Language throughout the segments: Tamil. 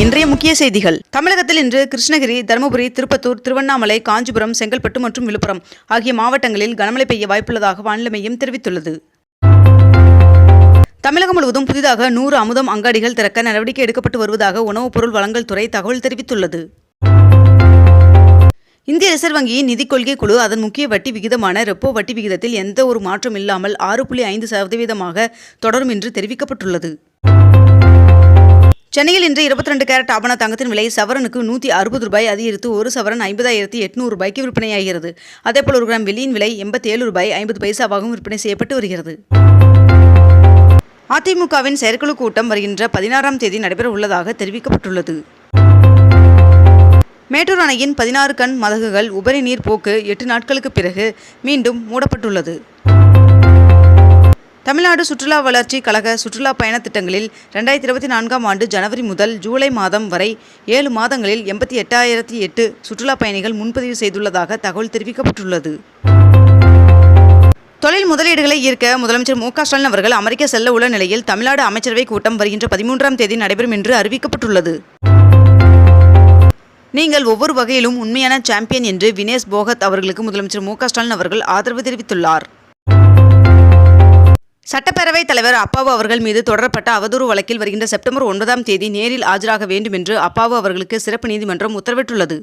இன்றைய முக்கிய செய்திகள். தமிழகத்தில் இன்று கிருஷ்ணகிரி தருமபுரி திருப்பத்தூர் திருவண்ணாமலை காஞ்சிபுரம் செங்கல்பட்டு மற்றும் விழுப்புரம் ஆகிய மாவட்டங்களில் கனமழை பெய்ய வாய்ப்புள்ளதாக வானிலை மையம் தெரிவித்துள்ளது. தமிழகம் முழுவதும் புதிதாக நூறு அமுதம் அங்காடிகள் திறக்க நடவடிக்கை எடுக்கப்பட்டு வருவதாக உணவுப் பொருள் வழங்கல் துறை தகவல் தெரிவித்துள்ளது. இந்திய ரிசர்வ் வங்கியின் நிதிக் கொள்கை குழு அதன் முக்கிய வட்டி விகிதமான ரெப்போ வட்டி விகிதத்தில் எந்த ஒரு மாற்றம் இல்லாமல் ஆறு புள்ளி ஐந்து சதவீதமாக தொடரும் என்று தெரிவிக்கப்பட்டுள்ளது. சென்னையில் இன்று இருபத்தி ரெண்டு கேரட் ஆபண தங்கத்தின் விலை சவரனுக்கு நூற்றி அறுபது ரூபாய் அதிகரித்து ஒரு சவரன் ஐம்பதாயிரத்தி எட்நூறு ரூபாய்க்கு விற்பனையாகிறது. அதேபோல் ஒரு கிராம் வெள்ளியின் விலை எண்பத்தி ஏழு ரூபாய் ஐம்பது பைசாவாகவும் விற்பனை செய்யப்பட்டு வருகிறது. அதிமுகவின் செயற்குழு கூட்டம் வருகின்ற பதினாறாம் தேதி நடைபெற உள்ளதாக தெரிவிக்கப்பட்டுள்ளது. மேட்டூர் அணையின் பதினாறு கண் மதகுகள் உபரி நீர் போக்கு எட்டு நாட்களுக்கு பிறகு மீண்டும் மூடப்பட்டுள்ளது. தமிழ்நாடு சுற்றுலா வளர்ச்சி கழக சுற்றுலா பயண திட்டங்களில் ரெண்டாயிரத்தி இருபத்தி நான்காம் ஆண்டு ஜனவரி முதல் ஜூலை மாதம் வரை ஏழு மாதங்களில் எண்பத்தி எட்டாயிரத்தி எட்டு சுற்றுலா பயணிகள் முன்பதிவு செய்துள்ளதாக தகவல் தெரிவிக்கப்பட்டுள்ளது. தொழில் முதலீடுகளை ஈர்க்க முதலமைச்சர் மு க ஸ்டாலின் அவர்கள் அமெரிக்க செல்ல உள்ள நிலையில் தமிழ்நாடு அமைச்சரவை கூட்டம் வருகின்ற பதிமூன்றாம் தேதி நடைபெறும் என்று அறிவிக்கப்பட்டுள்ளது. நீங்கள் ஒவ்வொரு வகையிலும் உண்மையான சாம்பியன் என்று வினேஷ் போகத் அவர்களுக்கு முதலமைச்சர் மு க ஸ்டாலின் அவர்கள் ஆதரவு தெரிவித்துள்ளார். சட்டப்பேரவைத் தலைவர் அப்பாவு அவர்கள் மீது தொடரப்பட்ட அவதூறு வழக்கில் வருகின்ற செப்டம்பர் ஒன்பதாம் தேதி நேரில் ஆஜராக வேண்டும் என்று அப்பாவு அவர்களுக்கு சிறப்பு நீதிமன்றம் உத்தரவிட்டுள்ளது.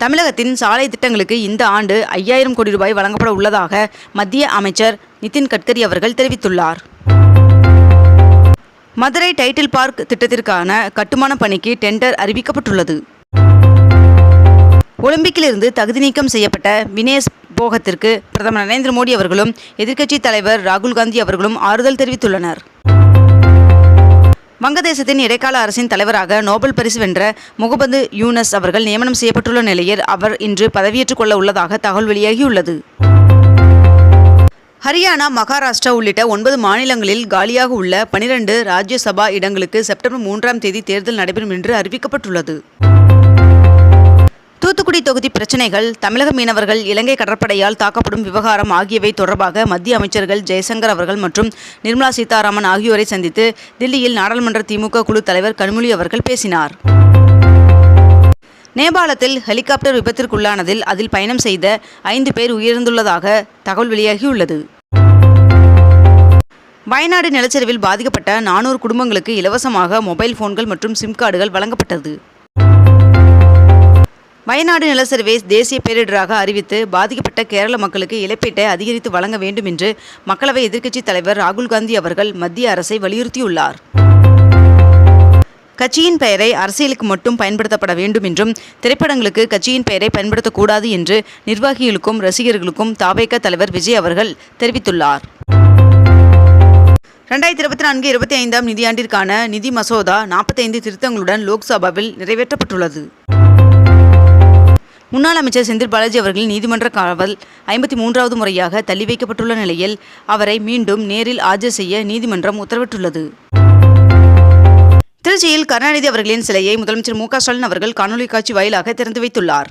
தமிழகத்தின் சாலை திட்டங்களுக்கு இந்த ஆண்டு ஐயாயிரம் கோடி ரூபாய் வழங்கப்பட உள்ளதாக மத்திய அமைச்சர் நிதின் கட்கரி அவர்கள் தெரிவித்துள்ளார். மதுரை டைட்டில் பார்க் திட்டத்திற்கான கட்டுமான பணிக்கு டெண்டர் அறிவிக்கப்பட்டுள்ளது. ஒலிம்பிக்கிலிருந்து தகுதி நீக்கம் செய்யப்பட்ட வினேஷ் போகத்திற்கு பிரதமர் நரேந்திர மோடி அவர்களும் எதிர்க்கட்சித் தலைவர் ராகுல் காந்தி அவர்களும் ஆறுதல் தெரிவித்துள்ளனர். வங்கதேசத்தின் இடைக்கால அரசின் தலைவராக நோபல் பரிசு வென்ற முகமது யூனஸ் அவர்கள் நியமனம் செய்யப்பட்டுள்ள நிலையில் அவர் இன்று பதவியேற்றுக் கொள்ள உள்ளதாக தகவல் வெளியாகியுள்ளது. ஹரியானா மகாராஷ்டிரா உள்ளிட்ட ஒன்பது மாநிலங்களில் காலியாக உள்ள பனிரெண்டு ராஜ்யசபா இடங்களுக்கு செப்டம்பர் மூன்றாம் தேதி தேர்தல் நடைபெறும் என்று அறிவிக்கப்பட்டுள்ளது. தூத்துக்குடி தொகுதி பிரச்சினைகள் தமிழக மீனவர்கள் இலங்கை கடற்படையால் தாக்கப்படும் விவகாரம் ஆகியவை தொடர்பாக மத்திய அமைச்சர்கள் ஜெயசங்கர் அவர்கள் மற்றும் நிர்மலா சீதாராமன் ஆகியோரை சந்தித்து தில்லியில் நாடாளுமன்ற திமுக குழு தலைவர் கண்மொழி அவர்கள் பேசினார். நேபாளத்தில் ஹெலிகாப்டர் விபத்திற்குள்ளானதில் அதில் பயணம் செய்த ஐந்து பேர் உயிரிழந்துள்ளதாக தகவல் வெளியாகியுள்ளது. வயநாடு நிலச்சரிவில் பாதிக்கப்பட்ட நானூறு குடும்பங்களுக்கு இலவசமாக மொபைல் போன்கள் மற்றும் சிம் கார்டுகள் வழங்கப்பட்டது. வயநாடு நிலச்சரிவை தேசிய பேரிடராக அறிவித்து பாதிக்கப்பட்ட கேரள மக்களுக்கு இழப்பீட்டை அதிகரித்து வழங்க வேண்டும் என்று மக்களவை எதிர்க்கட்சித் தலைவர் ராகுல் காந்தி அவர்கள் மத்திய அரசை வலியுறுத்தியுள்ளார். கட்சியின் பெயரை அரசியலுக்கு மட்டும் பயன்படுத்தப்பட வேண்டும் என்றும் திரைப்படங்களுக்கு கட்சியின் பெயரை பயன்படுத்தக்கூடாது என்று நிர்வாகிகளுக்கும் ரசிகர்களுக்கும் தாவேக தலைவர் விஜய் அவர்கள் தெரிவித்துள்ளார். ரெண்டாயிரத்தி இருபத்தி நான்கு இருபத்தி ஐந்தாம் நிதியாண்டிற்கான நிதி மசோதா நாற்பத்தைந்து திருத்தங்களுடன் லோக்சபாவில் நிறைவேற்றப்பட்டுள்ளது. முன்னாள் அமைச்சர் செந்தில் பாலாஜி அவர்களின் நீதிமன்ற காவல் ஐம்பத்தி மூன்றாவது முறையாக தள்ளி வைக்கப்பட்டுள்ள நிலையில் அவரை மீண்டும் நேரில் ஆஜர் செய்ய நீதிமன்றம் உத்தரவிட்டுள்ளது. திருச்சியில் கருணாநிதி அவர்களின் சிலையை முதலமைச்சர் மு ஸ்டாலின் அவர்கள் காணொலி காட்சி வாயிலாக திறந்து வைத்துள்ளார்.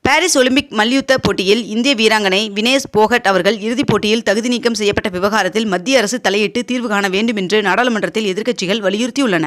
பாரிஸ் ஒலிம்பிக் மல்யுத்த போட்டியில் இந்திய வீராங்கனை வினேஷ் போகட் அவர்கள் இறுதிப் போட்டியில் தகுதி நீக்கம் செய்யப்பட்ட விவகாரத்தில் மத்திய அரசு தலையிட்டு தீர்வு காண வேண்டும் என்று நாடாளுமன்றத்தில் எதிர்க்கட்சிகள் வலியுறுத்தியுள்ளன.